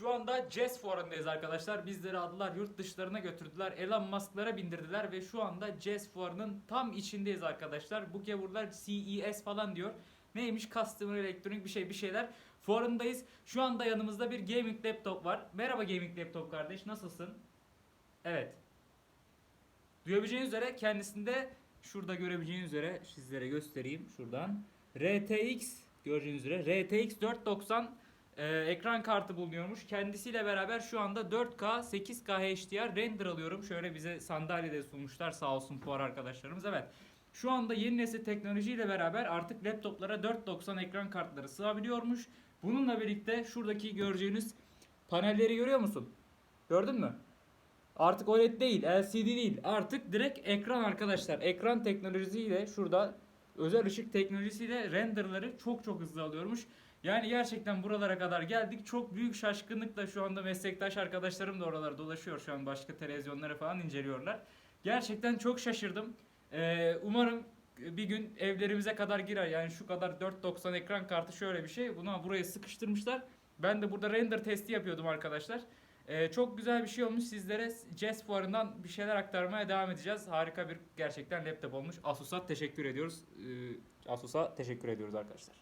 Şu anda CES fuarındayız arkadaşlar. Bizleri aldılar yurt dışlarına götürdüler. Elon Musk'lara bindirdiler ve şu anda CES fuarının tam içindeyiz arkadaşlar. Bu gavurlar CES falan diyor. Neymiş? Customer Electronic bir şey bir şeyler. Fuarındayız. Şu anda yanımızda bir gaming laptop var. Merhaba gaming laptop kardeş nasılsın? Evet. Duyabileceğiniz üzere kendisinde şurada görebileceğiniz üzere sizlere göstereyim şuradan. RTX göreceğiniz üzere RTX 490 e, ekran kartı bulunuyormuş. Kendisiyle beraber şu anda 4K 8K HDR render alıyorum. Şöyle bize sandalyede sunmuşlar sağ olsun fuar arkadaşlarımız. Evet. Şu anda yeni nesil teknolojiyle beraber artık laptoplara 490 ekran kartları sığabiliyormuş. Bununla birlikte şuradaki göreceğiniz panelleri görüyor musun? Gördün mü? Artık OLED değil, LCD değil. Artık direkt ekran arkadaşlar. Ekran teknolojisiyle şurada özel ışık teknolojisiyle renderları çok çok hızlı alıyormuş. Yani gerçekten buralara kadar geldik. Çok büyük şaşkınlıkla şu anda meslektaş arkadaşlarım da oralarda dolaşıyor şu an başka televizyonları falan inceliyorlar. Gerçekten çok şaşırdım. Ee, umarım bir gün evlerimize kadar girer. Yani şu kadar 490 ekran kartı şöyle bir şey. Buna buraya sıkıştırmışlar. Ben de burada render testi yapıyordum arkadaşlar. Ee, çok güzel bir şey olmuş. Sizlere CES fuarından bir şeyler aktarmaya devam edeceğiz. Harika bir gerçekten laptop olmuş. Asus'a teşekkür ediyoruz. Ee, Asus'a teşekkür ediyoruz arkadaşlar.